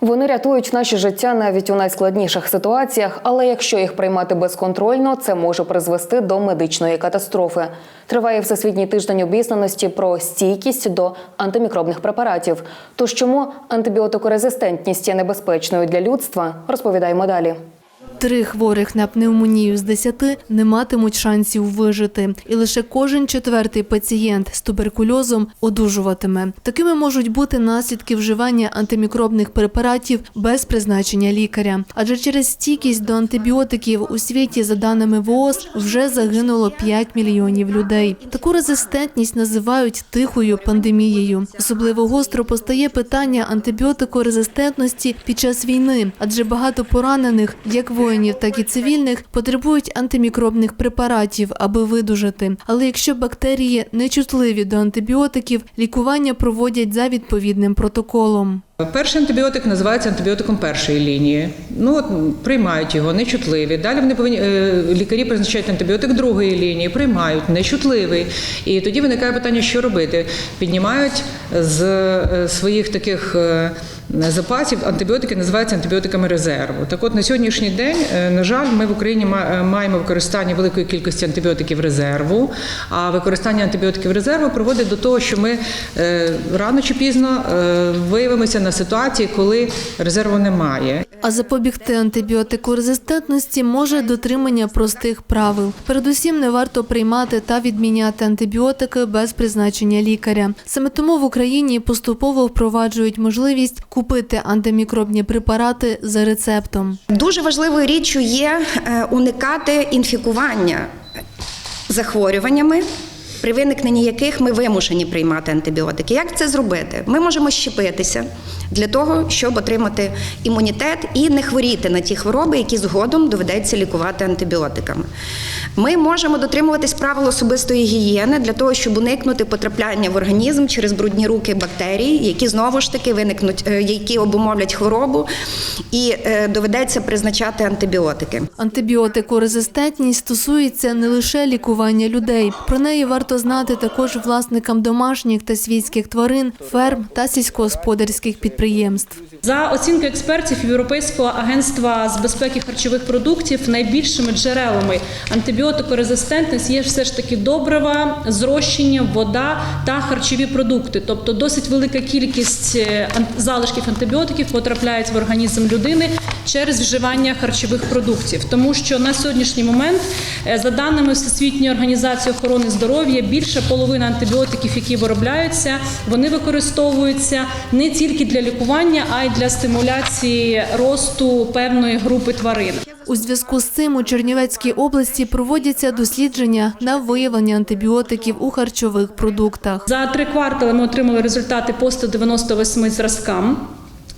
Вони рятують наші життя навіть у найскладніших ситуаціях, але якщо їх приймати безконтрольно, це може призвести до медичної катастрофи. Триває всесвітній тиждень обізнаності про стійкість до антимікробних препаратів. Тож чому антибіотикорезистентність є небезпечною для людства, розповідаємо далі. Три хворих на пневмонію з десяти не матимуть шансів вижити, і лише кожен четвертий пацієнт з туберкульозом одужуватиме. Такими можуть бути наслідки вживання антимікробних препаратів без призначення лікаря. Адже через стійкість до антибіотиків у світі, за даними ВООЗ, вже загинуло 5 мільйонів людей. Таку резистентність називають тихою пандемією. Особливо гостро постає питання антибіотикорезистентності під час війни, адже багато поранених, як воїнів, так і цивільних, потребують антимікробних препаратів, аби видужати. Але якщо бактерії нечутливі до антибіотиків, лікування проводять за відповідним протоколом. Перший антибіотик називається антибіотиком першої лінії. Ну от приймають його нечутливі. Далі вони повинні е, лікарі призначають антибіотик другої лінії, приймають нечутливий. І тоді виникає питання, що робити. Піднімають з е, своїх таких е, запасів антибіотики, називаються антибіотиками резерву. Так от на сьогоднішній день, на жаль, ми в Україні маємо використання великої кількості антибіотиків резерву. А використання антибіотиків резерву приводить до того, що ми рано чи пізно виявимося на ситуації, коли резерву немає. А запобігти антибіотикорезистентності може дотримання простих правил. Передусім не варто приймати та відміняти антибіотики без призначення лікаря. Саме тому в Україні поступово впроваджують можливість купити антимікробні препарати за рецептом. Дуже важливою річчю є е, уникати інфікування захворюваннями, при виникненні яких ми вимушені приймати антибіотики. Як це зробити? Ми можемо щепитися для того, щоб отримати імунітет і не хворіти на ті хвороби, які згодом доведеться лікувати антибіотиками. Ми можемо дотримуватись правил особистої гігієни для того, щоб уникнути потрапляння в організм через брудні руки бактерій, які знову ж таки виникнуть, е, які обумовлять хворобу, і е, доведеться призначати антибіотики. Антибіотикорезистентність стосується не лише лікування людей. Про неї варто знати також власникам домашніх та свійських тварин, ферм та сільськогосподарських підприємств. За оцінкою експертів Європейського агентства з безпеки харчових продуктів найбільшими джерелами антибіотикорезистентності є все ж таки добрива, зрощення, вода та харчові продукти. Тобто досить велика кількість е, залишків антибіотиків потрапляють в організм людини через вживання харчових продуктів. Тому що на сьогоднішній момент, е, за даними Всесвітньої організації охорони здоров'я, більше половини антибіотиків, які виробляються, вони використовуються не тільки для лікування, а й для стимуляції росту певної групи тварин. У зв'язку з цим у Чернівецькій області проводяться дослідження на виявлення антибіотиків у харчових продуктах. За три квартали ми отримали результати по 198 зразкам.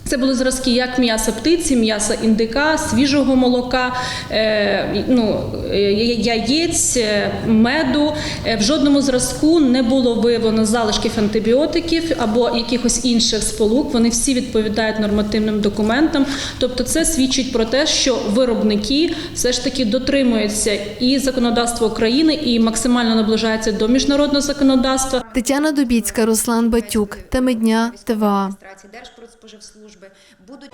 Це були зразки як м'яса птиці, м'яса індика, свіжого молока, е, ну, е, яєць, е, меду. В жодному зразку не було виявлено залишків антибіотиків або якихось інших сполук. Вони всі відповідають нормативним документам. Тобто, це свідчить про те, що виробники все ж таки дотримуються і законодавства України, і максимально наближаються до міжнародного законодавства. Тетяна Дубіцька, Руслан Батюк, Теми дня, ТВА служби будуть.